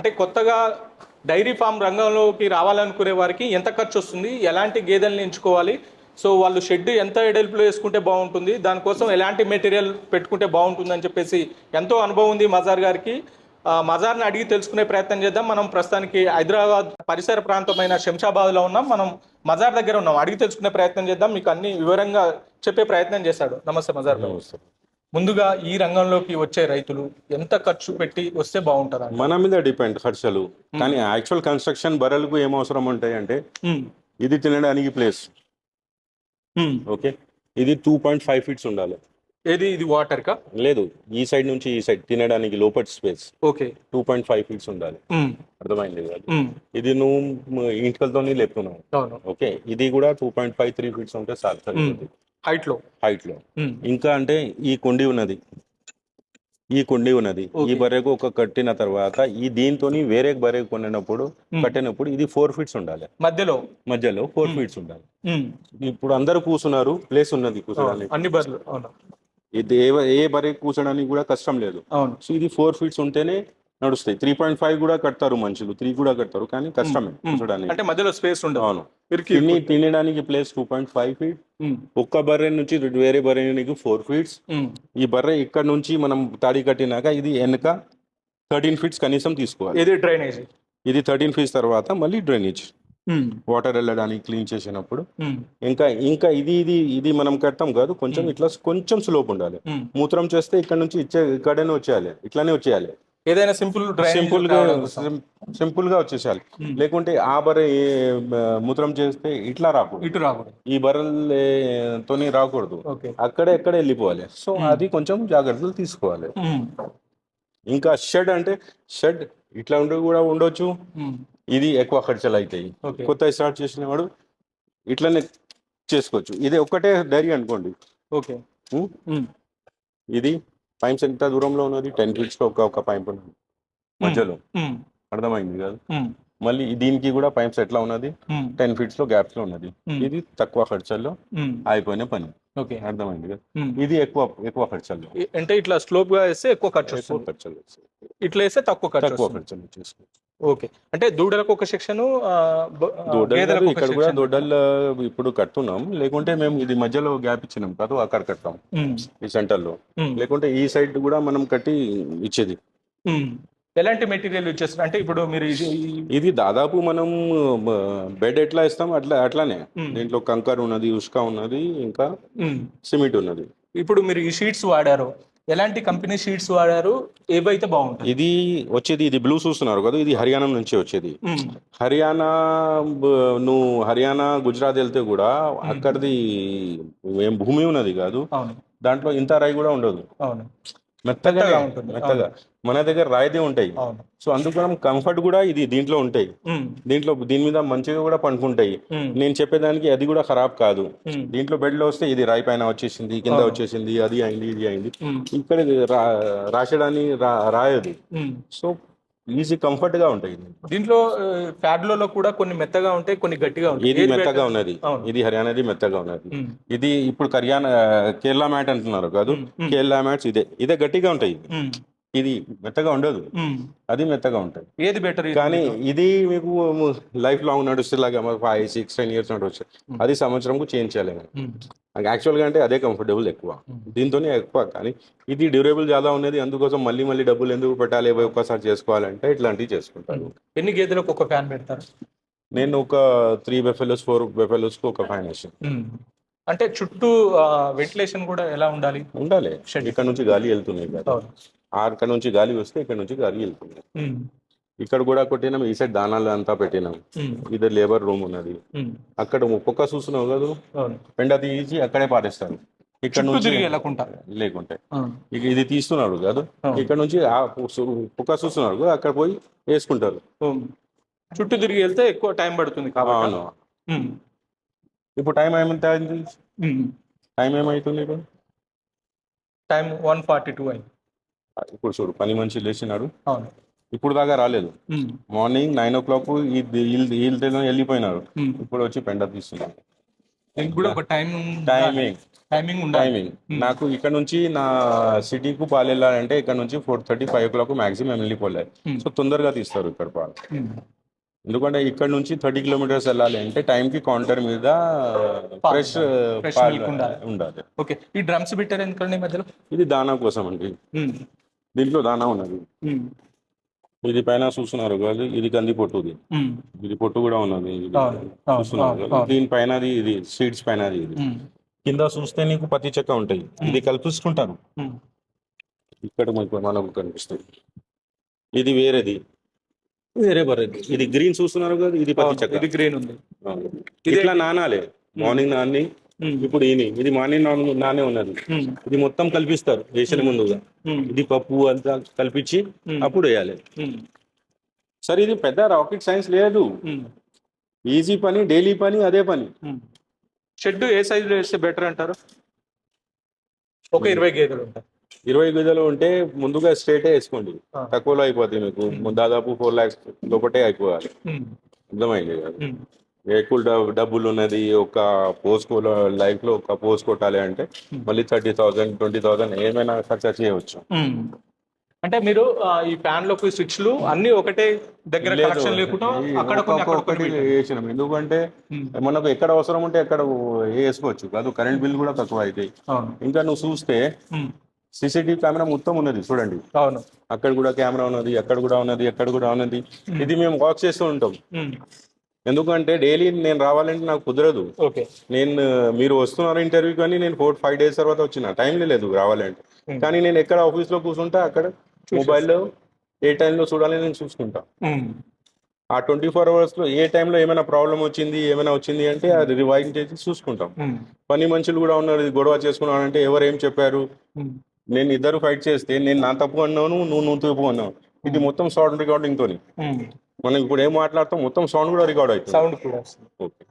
అంటే కొత్తగా dairy farm రంగంలోకి రావాలనుకునే వారికి ఎంత ఖర్చు వస్తుంది? ఎలాంటి గేదెల్ని ఎంచుకోవాలి? సో వాళ్ళు షెడ్ ఎంత ఎడల్పులో వేసుకుంటే బాగుంటుంది? దానికోసం ఎలాంటి మెటీరియల్ పెట్టుకుంటే బాగుంటుంది అని చెప్పేసి ఎంతో అనుభవం ఉంది మజార్ గారికి. మజార్ని అడిగి తెలుసుకునే ప్రయత్నం చేద్దాం. మనం ప్రస్తుతానికి హైదరాబాద్ పరిసర ప్రాంతమైన శంషాబాద్లో ఉన్నాం. మనం మజార్ దగ్గర ఉన్నాం. అడిగి తెలుసుకునే ప్రయత్నం చేద్దాం. మీకు అన్ని వివరంగా చెప్పే ప్రయత్నం చేశాడు. నమస్తే మజార్ గారు. ముందుగా ఈ రంగంలోకి వచ్చే రైతులు ఎంత ఖర్చు పెట్టి వస్తే బాగుంటుంది మన మీద డిపెండ్ ఖర్చులు. కానీ యాక్చువల్ కన్స్ట్రక్షన్ బర్రెలకు ఏం అవసరం ఉంటాయి అంటే ఇది తినడానికి ప్లేస్ ఓకే? ఇది టూ పాయింట్ ఫైవ్ ఫీట్స్ ఉండాలి. ఏది? ఇది వాటర్ కా? లేదు. ఈ సైడ్ నుంచి ఈ సైడ్ తినడానికి లోపటి space okay. Two point five feets ఉండాలి. అర్థమైంది ఇది నువ్వు ఇంటికలతోనే లేపుతున్నావు. ఓకే? ఇది కూడా two point five three feets ఉంటే సార్ హైట్లో హైట్లో ఇంకా అంటే ఈ కొండి ఉన్నది. ఈ కొండి ఉన్నది. ఈ. బర్రెకు ఒక కట్టిన తర్వాత ఈ దీంతో వేరే బర్రె కొనినప్పుడు. కట్టినప్పుడు ఇది ఫోర్ ఫీట్స్ ఉండాలి. మధ్యలో? మధ్యలో ఫోర్ ఫీట్స్ ఉండాలి. ఇప్పుడు అందరూ కూర్చున్నారు ప్లేస్ ఉన్నది కూర్చోడానికి అన్ని ఇది ఏ ఏ బర్రె కూర్చోడానికి కూడా కష్టం లేదు. సో ఇది ఫోర్ ఫీట్స్ ఉంటేనే నడుస్తాయి. త్రీ పాయింట్ ఫైవ్ కూడా కడతారు మనుషులు. త్రీ కూడా కడతారు. కానీ కష్టమే అంటే మధ్యలో స్పేస్ ఉండదు. అవును. తిని తినడానికి place two point five feet ఒక్క బర్రె నుంచి వేరే బర్రెనికి ఫోర్ ఫీట్స్ ఈ బర్రె ఇక్కడ నుంచి మనం తాడి కట్టినాక ఇది వెనక థర్టీన్ ఫీట్స్ కనీసం తీసుకోవాలి. ఇది డ్రైనేజ్ ఇది థర్టీన్ ఫీట్స్ తర్వాత మళ్ళీ డ్రైనేజ్ వాటర్ వెళ్ళడానికి క్లీన్ చేసినప్పుడు. ఇంకా ఇంకా ఇది ఇది ఇది మనం కడతాం కాదు. కొంచెం ఇట్లా కొంచెం స్లోప్ ఉండాలి. మూత్రం చేస్తే ఇక్కడ నుంచి ఇచ్చే ఇక్కడనే వచ్చేయాలి. ఇట్లానే వచ్చేయాలి. ఏదైనా సింపుల్ సింపుల్గా సింపుల్గా వచ్చేసేయాలి. లేకుంటే ఆ బర్రె మూత్రం చేస్తే ఇట్లా రాకూడదు. ఇటు రాకూడదు. ఈ బర్రెలతోని రాకూడదు. అక్కడే ఎక్కడ వెళ్ళిపోవాలి. సో అది కొంచెం జాగ్రత్తలు తీసుకోవాలి. ఇంకా షెడ్ అంటే షెడ్ ఇట్లా ఉండి కూడా ఉండొచ్చు. ఇది ఎక్కువ ఖర్చులు అవుతాయి. కొత్త స్టార్ట్ చేసిన వాడు ఇట్లనే చేసుకోవచ్చు. ఇది ఒక్కటే డైరీ అనుకోండి. ఓకే? ఇది పైప్స్ ఎంత దూరంలో ఉన్నది టెన్ ఫీట్స్ ఒక ఒక పైప్ ఉన్నది మధ్యలో. అర్థమైంది కదా? మళ్ళీ దీనికి కూడా పైప్స్ ఎట్లా ఉన్నది. టెన్ ఫీట్స్లో గ్యాప్స్లో ఉన్నది. ఇది తక్కువ ఖర్చుల్లో అయిపోయిన పని. ఓకే. అర్థమైంది కదా? ఇది ఎక్కువ ఎక్కువ ఖర్చుల్లో. అంటే ఇట్లా స్లోప్గా వేస్తే ఎక్కువ ఖర్చు ఎక్కువ ఖర్చులు. ఇట్లా వేస్తే తక్కువ ఖర్చు తక్కువ ఖర్చులు చేసుకోవచ్చు. ఓకే. అంటే దూడలకు ఒక సెక్షన్ దొడ్డలు ఇక్కడ కూడా దొడ్డలు ఇప్పుడు కడుతున్నాం లేకుంటే మేము ఇది మధ్యలో గ్యాప్ ఇచ్చినాం కాదు అక్కడ కడతాం. ఈ సెంటర్లో లేకుంటే ఈ సైడ్ కూడా మనం కట్టి ఇచ్చేది. ఎలాంటి మెటీరియల్ యూజ్ చేస్తారు? అంటే ఇప్పుడు మీరు ఇది- దాదాపు మనం బెడ్ ఎట్లా ఇస్తాం అట్లా అట్లానే. దీంట్లో కంకర్ ఉన్నది ఉష్క ఉన్నది ఇంకా. సిమెంట్ ఉన్నది. ఇప్పుడు మీరు ఈ షీట్స్ వాడారు. ఎలాంటి కంపెనీ షీట్స్ వాడారు? ఏవైతే బాగుంటాయి? ఇది వచ్చేది ఇది బ్లూ చూస్తున్నారు కదా ఇది హర్యానా నుంచి వచ్చేది. హర్యానా నువ్వు హర్యానా గుజరాత్ వెళ్తే కూడా అక్కడిది ఏం భూమి ఉన్నది కాదు. దాంట్లో ఇంత రాయి కూడా ఉండదు. అవును. మెత్తగా మెత్తగా ఉంటుంది. మెత్తగా మన దగ్గర రాయిదే ఉంటాయి సో అందుకు మనం కంఫర్ట్ కూడా ఇది దీంట్లో ఉంటాయి. దీంట్లో దీని మీద మంచిగా కూడా పండుకుంటాయి. నేను చెప్పేదానికి అది కూడా ఖరాబ్ కాదు. దీంట్లో బెడ్లో వస్తే ఇది రాయి పైన వచ్చేసింది కింద. వచ్చేసింది అది అయింది ఇది అయింది. ఇక్కడ ఇది రా- రాసడానికి రా- రాయదు. సో ఈజీ కంఫర్ట్గా ఉంటాయి. దీంట్లో ఫ్యాబ్లలో కూడా కొన్ని మెత్తగా ఉంటాయి కొన్ని గట్టిగా ఉంటాయి ఇది మెత్తగా? ఉన్నది. ఇది హర్యానాది మెత్తగా ఉన్నది. ఇది ఇప్పుడు కర్యానా కేరళ మ్యాట్ అంటున్నారు కాదు. కేరళ మ్యాట్స్ ఇదే ఇదే గట్టిగా ఉంటాయి. ఇది మెత్తగా ఉండదు. అది మెత్తగా ఉంటాయి ఏది బెటర్ కానీ ఇది మీకు లైఫ్ లాంగ్ నడుస్తే లాగా ఫైవ్ సిక్స్ టెన్ ఇయర్స్ నడవచ్చు. అది సంవత్సరంకు చేంజ్ చేయాలి యాక్చువల్గా అంటే అదే కంఫర్టబుల్ ఎక్కువ. దీంతోనే ఎక్కువ. కానీ ఇది డ్యూరబుల్ చాలా ఉన్నది. అందుకోసం మళ్ళీ మళ్ళీ డబ్బులు ఎందుకు పెట్టాలి? ఒక్కసారి చేసుకోవాలంటే ఇట్లాంటివి చేసుకుంటాను ఎన్ని గేదెలకు ఒక ఫ్యాన్ పెడతారు? నేను ఒక త్రీ బెఫెలోస్ ఫోర్ బెఫెలోస్కి ఒక ఫైవ్ వేసాను. అంటే చుట్టూ వెంటిలేషన్ కూడా ఎలా ఉండాలి ఉండాలి. ఇక్కడ నుంచి గాలి వెళ్తున్నాయి కదా ఇక్కడ నుంచి గాలి వస్తే ఇక్కడ నుంచి గాలి వెళ్తుంది. ఇక్కడ కూడా కొట్టినాం ఈ సైడ్ దానాలు అంతా పెట్టినాం. ఇది లేబర్ రూమ్ ఉన్నది. అక్కడ ఒక్కొక్క చూస్తున్నావు కదా పెండ తీసి అక్కడే పారేస్తారు ఇక్కడ నుంచి లేకుంటే. ఇక ఇది తీస్తున్నాడు కాదు. ఇక్కడ నుంచి ఆ కుక్క చూస్తున్నాడు కదా, అక్కడ పోయి వేసుకుంటారు. చుట్టూ తిరిగి వెళ్తే ఎక్కువ టైం పడుతుంది కాబట్టి అవును. ఇప్పుడు టైం ఏమంత అయింది ఉమ్. టైం ఏమవుతుంది ఇప్పుడు? టైం వన్ ఫార్టీ టూ అయింది ఇప్పుడు చూడు పని మనిషి లేచినాడు. అవును. ఇప్పుడు దాకా రాలేదు. మార్నింగ్ నైన్ ఓ క్లాక్ వీళ్ళు వెళ్ళిపోయినారు. ఉమ్. ఇప్పుడు వచ్చి పెండ తీస్తున్నారు. టైమింగ్ టైమింగ్ టైమింగ్ నాకు ఇక్కడ నుంచి నా సిటీకు పాలు వెళ్ళాలంటే ఇక్కడ నుంచి four thirty five o'clock maximum వెళ్ళిపోలేదు Hmm. So తొందరగా తీస్తారు ఇక్కడ పాలు. ఎందుకంటే ఇక్కడ నుంచి థర్టీ కిలోమీటర్స్ వెళ్ళాలి అంటే టైంకి కౌంటర్ మీద ఫ్రెష్ milk ఉండాలి. ఉండాలి. ఓకే ఈ డ్రమ్స్ పెట్టారు ఎందుకండి మధ్యలో? ఇది దానా కోసం అండి. ఉమ్. దీంట్లో దానా ఉన్నది. ఉమ్. ఇది పైన చూస్తున్నారు కదా ఇది కంది పొట్టుది ఉమ్. ఇది పొట్టు కూడా ఉన్నది. చూస్తున్నారు. దీనిపైన ఇది సీడ్స్ పైన ఇది. కింద చూస్తే నీకు పత్తి చెక్క ఉంటాయి. ఇది కల్పిస్తుంటారు. ఉమ్. ఇక్కడ మనకు కనిపిస్తుంది. ఇది వేరేది. వేరే బర్రెది ఇది గ్రీన్ చూస్తున్నారు కదా ఇది పత్తి చెక్క ఇది గ్రీన్ ఉంది. ఇట్లా నానాలి మార్నింగ్ నాని ఉమ్. ఇప్పుడు ఈని ఇది మార్నింగ్ నాన్ నానే ఉన్నది. ఇది మొత్తం కల్పిస్తారు వేసిన ముందుగా. ఇది పప్పు అంతా కల్పించి Hmm. అప్పుడు వేయాలి. సరే ఇది పెద్ద రాకెట్ సైన్స్ లేదు. ఈజీ పని డైలీ పని అదే పని. షెడ్ ఏ సైజులో వేస్తే బెటర్ అంటారు ఒక ఇరవై గేదెలు ఉంటాయి ఇరవై గజాలు ఉంటే ముందుగా స్ట్రేటే వేసుకోండి. తక్కువలో అయిపోతుంది మీకు దాదాపు ఫోర్ లాక్స్ లోపటే అయిపోవాలి. అర్థమైంది కదా. ఎక్కువ డబ్- డబ్బులు ఉన్నది ఒక పోస్ట్ లైఫ్లో ఒక పోస్ట్ కొట్టాలి అంటే మళ్ళీ థర్టీ థౌసండ్ ట్వంటీ థౌసండ్ ఏమైనా ఖర్చు చేయవచ్చు. అంటే మీరు ఈ ఫ్యాన్లోకి స్విచ్లు అన్ని ఒకటే దగ్గర లేకుండా అక్కడ. వేసినాం ఎందుకంటే. మనకు ఎక్కడ అవసరం ఉంటే అక్కడ వేసుకోవచ్చు కాదు కరెంట్ బిల్ కూడా తక్కువ అవుతాయి ఇంకా నువ్వు చూస్తే. సీసీటీవీ కెమెరా మొత్తం ఉన్నది చూడండి. అవును. అక్కడ కూడా కెమెరా ఉన్నది అక్కడ కూడా ఉన్నది అక్కడ కూడా ఉన్నది. ఇది మేము వాక్ చేస్తూ ఉంటాం. ఎందుకంటే డైలీ నేను రావాలంటే నాకు కుదరదు. ఓకే. నేను మీరు వస్తున్నారు ఇంటర్వ్యూ కానీ నేను ఫోర్ ఫైవ్ డేస్ తర్వాత వచ్చిన. టైం లేదు రావాలంటే. కానీ నేను ఎక్కడ ఆఫీస్లో కూర్చుంటా అక్కడ మొబైల్లో ఏ టైంలో చూడాలి నేను చూసుకుంటా. ఆ ట్వంటీ ఫోర్ అవర్స్లో ఏ టైంలో ఏమైనా ప్రాబ్లం వచ్చింది ఏమైనా వచ్చింది అంటే అది రివైజ్ చేసి చూసుకుంటాం. పని మనుషులు కూడా ఉన్నారు ఇది గొడవ చేసుకున్నాను అంటే ఎవరు ఏం చెప్పారు. నేను ఇద్దరు ఫైట్ చేస్తే నేను నా తప్పు అన్నాను నువ్వు నువ్వు తప్పు అన్నావు. ఇది మొత్తం సౌండ్ రికార్డింగ్ తోని. ఉమ్. మనం ఇప్పుడు ఏం మాట్లాడతాం మొత్తం సౌండ్ కూడా రికార్డ్ అవుతుంది. సౌండ్ కూడా ఓకే